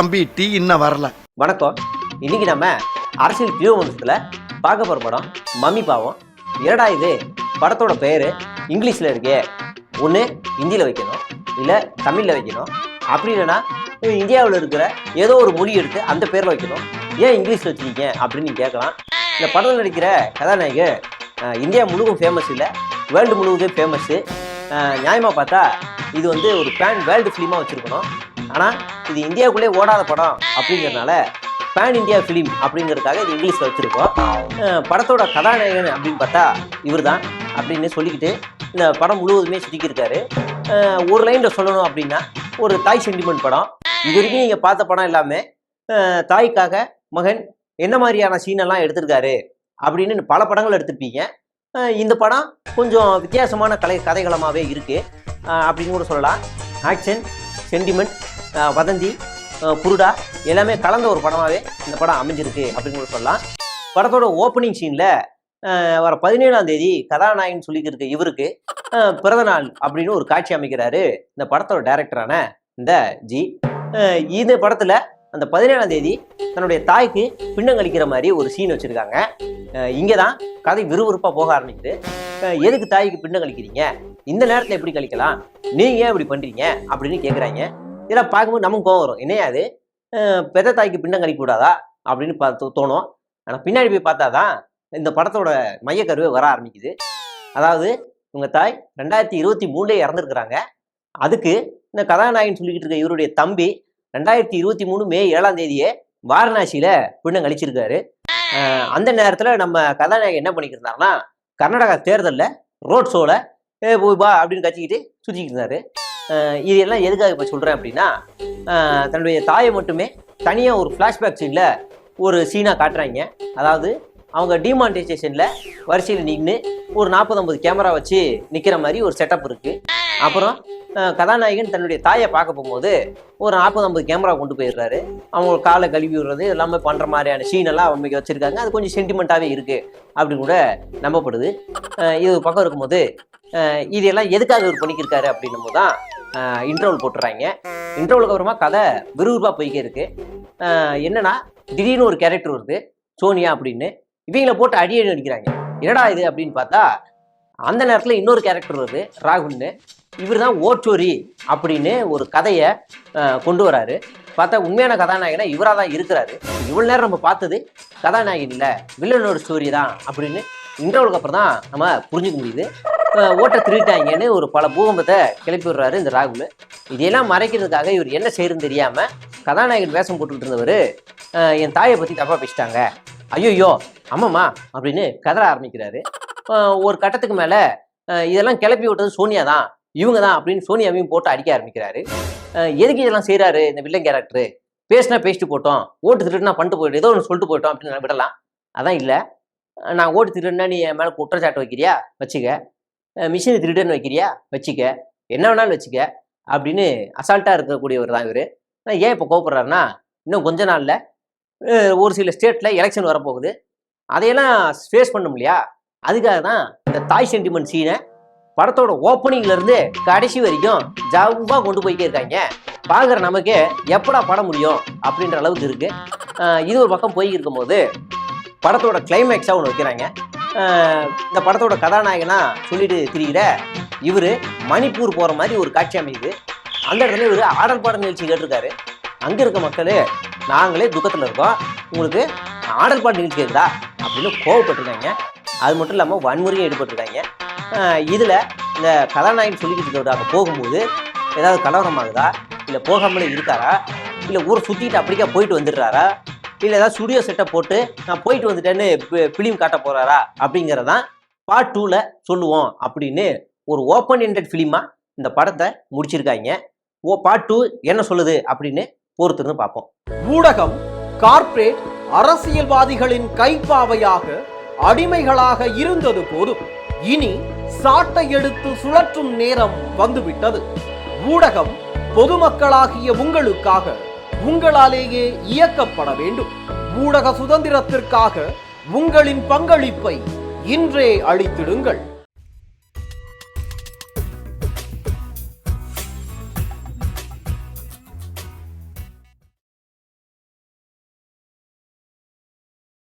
தம்பி டீ இன்னும் வரல. வணக்கம். இன்னைக்கு நம்ம அரசியல் வியூகத்தில் பார்க்க போகிற படம் மம்மி பாவம். இரடா இது? படத்தோட பேர் இங்கிலீஷில் இருக்கே. ஒன்று ஹிந்தியில் வைக்கணும் இல்லை தமிழில் வைக்கணும். அப்படி இல்லைன்னா இந்தியாவில் இருக்கிற ஏதோ ஒரு மொழி எடுத்து அந்த பேரில் வைக்கணும். ஏன் இங்கிலீஷில் வச்சிருக்கீங்க? அப்படின்னு நீங்கள் கேட்கலாம். இந்த படத்தில் நடிக்கிற கதாநாயகர் இந்தியா முழுவதும் ஃபேமஸ் இல்லை வேர்ல்டு முழுவதும் ஃபேமஸ்ஸு நியாயமாக பார்த்தா இது வந்து ஒரு பேன் வேர்ல்டு ஃபிலிமாக வச்சுருக்கணும். ஆனால் இது இந்தியாவுக்குள்ளே ஓடாத படம் அப்படிங்கிறதுனால பேன் இந்தியா ஃபிலிம் அப்படிங்கிறதுக்காக இது இங்கிலீஷில் வச்சுருக்கோம். படத்தோட கதாநாயகன் அப்படின்னு பார்த்தா இவர் தான் அப்படின்னு சொல்லிக்கிட்டு இந்த படம் முழுவதுமே சுற்றிக்கிருக்காரு ஒரு லைனில் சொல்லணும் அப்படின்னா ஒரு தாய் சென்டிமெண்ட் படம். இது வரைக்கும் நீங்கள் பார்த்த படம் எல்லாமே தாய்க்காக மகன் என்ன மாதிரியான சீனெல்லாம் எடுத்திருக்காரு அப்படின்னு பல படங்கள் எடுத்திருப்பீங்க. இந்த படம் கொஞ்சம் வித்தியாசமான கலை கதைகளமாகவே இருக்குது அப்படின்னு கூட சொல்லலாம். ஆக்ஷன் சென்டிமெண்ட் வதந்தி குருடா எல்லாமே கலந்த ஒரு படமாகவே இந்த படம் அமைஞ்சிருக்கு அப்படின்னு கூட சொல்லலாம். படத்தோட ஓப்பனிங் சீனில் வர பதினேழாம் தேதி கதாநாயகன் சொல்லிக்கிட்டு இவருக்கு பிறந்த நாள் அப்படின்னு ஒரு காட்சி அமைக்கிறாரு இந்த படத்தோட டைரக்டரான இந்த ஜி. இந்த படத்தில் அந்த பதினேழாம் தேதி தன்னுடைய தாய்க்கு பின்னங்களிக்கிற மாதிரி ஒரு சீன் வச்சுருக்காங்க. இங்கே தான் கதை விறுவிறுப்பாக போக ஆரம்பிக்குது. எதுக்கு தாய்க்கு பின்னங்களிக்கிறீங்க இந்த நேரத்தில் எப்படி கழிக்கலாம்? நீங்கள் ஏன் இப்படி பண்ணுறீங்க அப்படின்னு கேட்குறாங்க இதெல்லாம் பார்க்கும்போது நமக்கு கோவம் வரும். என்னையாது பெத்த தாய்க்கு பின்னம் கழிக்க கூடாதா அப்படின்னு பார்த்து தோணும். ஆனால் பின்னாடி போய் பார்த்தா தான் இந்த படத்தோட மையக்கருவே வர ஆரம்பிக்குது. அதாவது இவங்க தாய் ரெண்டாயிரத்தி இருபத்தி மூணுலேயே இறந்துருக்குறாங்க. அதுக்கு இந்த கதாநாயகன் சொல்லிக்கிட்டு இருக்க இவருடைய தம்பி ரெண்டாயிரத்தி இருபத்தி மூணு மே ஏழாம் தேதியே வாரணாசியில் பின்னம் கழிச்சிருக்காரு அந்த நேரத்தில் நம்ம கதாநாயகன் என்ன பண்ணிக்கிட்டு இருந்தாருன்னா கர்நாடகா தேர்தலில் ரோட் ஷோவில் போய் பா அப்படின்னு கத்திக்கிட்டு சுற்றிக்கிட்டு இருந்தாரு. இது எல்லாம் எதுக்காக இப்போ சொல்கிறேன் அப்படின்னா தன்னுடைய தாயை மட்டுமே தனியாக ஒரு ஃப்ளாஷ்பேக் சீனில் ஒரு சீனாக காட்டுறாங்க. அதாவது அவங்க டிமானிட்டைசேஷனில் வரிசையில் நின்று ஒரு நாற்பது ஐம்பது கேமரா வச்சு நிற்கிற மாதிரி ஒரு செட்டப் இருக்குது அப்புறம் கதாநாயகன் தன்னுடைய தாயை பார்க்க போகும்போது ஒரு நாற்பது ஐம்பது கேமரா கொண்டு போயிடுறாரு. அவங்க காலை கழுவி விடுறது எல்லாமே பண்ணுற மாதிரியான சீன் எல்லாம் அவங்க வச்சுருக்காங்க. அது கொஞ்சம் சென்டிமெண்ட்டாகவே இருக்குது அப்படின்னு கூட நம்பப்படுது. இது ஒரு பக்கம் இருக்கும்போது இதையெல்லாம் எதுக்காக இவர் பண்ணிக்கிருக்காரு அப்படின்னும் போது தான் இன்டர்வல் போட்டுறாங்க. இன்டர்வலுக்கு அப்புறமா கதை விறுவிறுப்பாக போய்க்கே இருக்கு. என்னன்னா திடீர்னு ஒரு கேரக்டர் வருது சோனியா அப்படின்னு. இவங்களை போட்டு அடி அடி அடிக்கிறாங்க. என்னடா இது அப்படின்னு பார்த்தா அந்த நேரத்தில் இன்னொரு கேரக்டர் வருது ராகுல்னு. இவர் தான் ஓச்சோரி அப்படின்னு ஒரு கதையை கொண்டு வராரு. பார்த்தா உண்மையான கதாநாயகனா இவராக தான் இருக்கிறாரு. இவ்வளோ நேரம் நம்ம பார்த்தது கதாநாயகன் இல்லை வில்லனோட ஸ்டோரி தான் அப்படின்னு இன்டர்வலுக்கு அப்புறம் தான் நம்ம புரிஞ்சுக்க முடியுது. ஓட்டை திருட்டாங்கன்னு ஒரு பல பூகம்பத்தை கிளப்பி விடுறாரு இந்த ராகுல். இதையெல்லாம் மறைக்கிறதுக்காக இவர் என்ன செய்யறதுன்னு தெரியாமல் கதாநாயகன் வேஷம் போட்டுக்கிட்டு இருந்தவர் என் தாயை பற்றி தப்பாக பேசிட்டாங்க. ஐயோயோ அம்மம்மா அப்படின்னு கதற ஆரம்பிக்கிறாரு. ஒரு கட்டத்துக்கு மேலே இதெல்லாம் கிளப்பி விட்டது சோனியா தான் இவங்க தான் அப்படின்னு சோனியாவையும் போட்டு அடிக்க ஆரம்பிக்கிறாரு. எதுக்கு இதெல்லாம் செய்கிறாரு இந்த வில்லன் கேரக்டரு? பேசினா பேசிட்டு போட்டோம் ஓட்டு திருட்டுனா பண்ணிட்டு போயிட்டு ஏதோ ஒன்று சொல்லிட்டு போயிட்டோம் அப்படின்னு விடலாம். அதான் இல்லை. நான் ஓட்டு திருடுனா நீ என் மேலே குற்றச்சாட்டு வைக்கிறியா? வச்சுக்க. மிஷின் திருடுன்னு வைக்கிறியா? வச்சுக்க. என்ன வேணாலும் வச்சுக்க. அப்படின்னு அசால்ட்டாக இருக்கக்கூடியவர் தான் இவர். ஏன் இப்போ கோவப்படுறாருன்னா இன்னும் கொஞ்ச நாளில் ஒரு சில ஸ்டேட்டில் எலெக்ஷன் வரப்போகுது. அதையெல்லாம் ஃபேஸ் பண்ண முடியா அதுக்காக தான் இந்த தாய் சென்டிமெண்ட் சீனை படத்தோட ஓப்பனிங்லேருந்து கடைசி வரைக்கும் ஜவ்வா கொண்டு போய்கிட்டே இருக்காங்க. பார்க்குற நமக்கு எப்படா படம் முடியும் அப்படின்ற அளவுக்கு இருக்குது இது ஒரு பக்கம் போய் இருக்கும்போது படத்தோட கிளைமேக்ஸாக ஒன்று வைக்கிறாங்க. இந்த படத்தோட கதாநாயகனா சொல்லிட்டு திரிகிற இவர் மணிப்பூர் போகிற மாதிரி ஒரு காட்சி அமையுது. அந்த இடத்துல இவர் ஆடல் பாடல் நிகழ்ச்சி கேட்டிருக்காரு. அங்கே இருக்க மக்களே நாங்களே துக்கத்தில் இருக்கோம். உங்களுக்கு ஆடல் பாடல் நிகழ்ச்சி இருக்குதா அப்படின்னு கோவப்பட்டிருக்காங்க. அது மட்டும் இல்லாமல் வன்முறையும் ஈடுபட்டிருக்காங்க. இதில் இந்த கதாநாயகன் சொல்லிக்கிட்டு இருக்கிறவர் அங்கே போகும்போது ஏதாவது கலவரமாகுதா? இல்லை போகாமலே இருக்காரா? இல்லை ஊரை சுற்றிட்டு அப்படிக்கா போயிட்டு வந்துடுறாரா? இல்லை ஏதாவது ஸ்டுடியோ செட்டை போட்டு நான் போயிட்டு வந்துட்டேன்னு ஃபிலிம் காட்ட போகிறாரா அப்படிங்கிறதான் பார்ட் டூவில் சொல்லுவோம் அப்படின்னு ஒரு ஓப்பன் எண்டட் ஃபிலிமாக இந்த படத்தை முடிச்சிருக்காங்க. ஓ பார்ட் டூ என்ன சொல்லுது அப்படின்னு பொறுத்திருந்து பார்ப்போம். ஊடகம் கார்ப்பரேட் அரசியல்வாதிகளின் கைப்பாவையாக அடிமைகளாக இருந்தது போதும். இனி சாட்டை எடுத்து சுழற்றும் நேரம் வந்துவிட்டது. ஊடகம் பொதுமக்களாகிய உங்களுக்காக உங்களாலேயே இயக்கப்பட வேண்டும். ஊடக சுதந்திரத்திற்காக உங்களின் பங்களிப்பை இன்றே அளித்திடுங்கள்.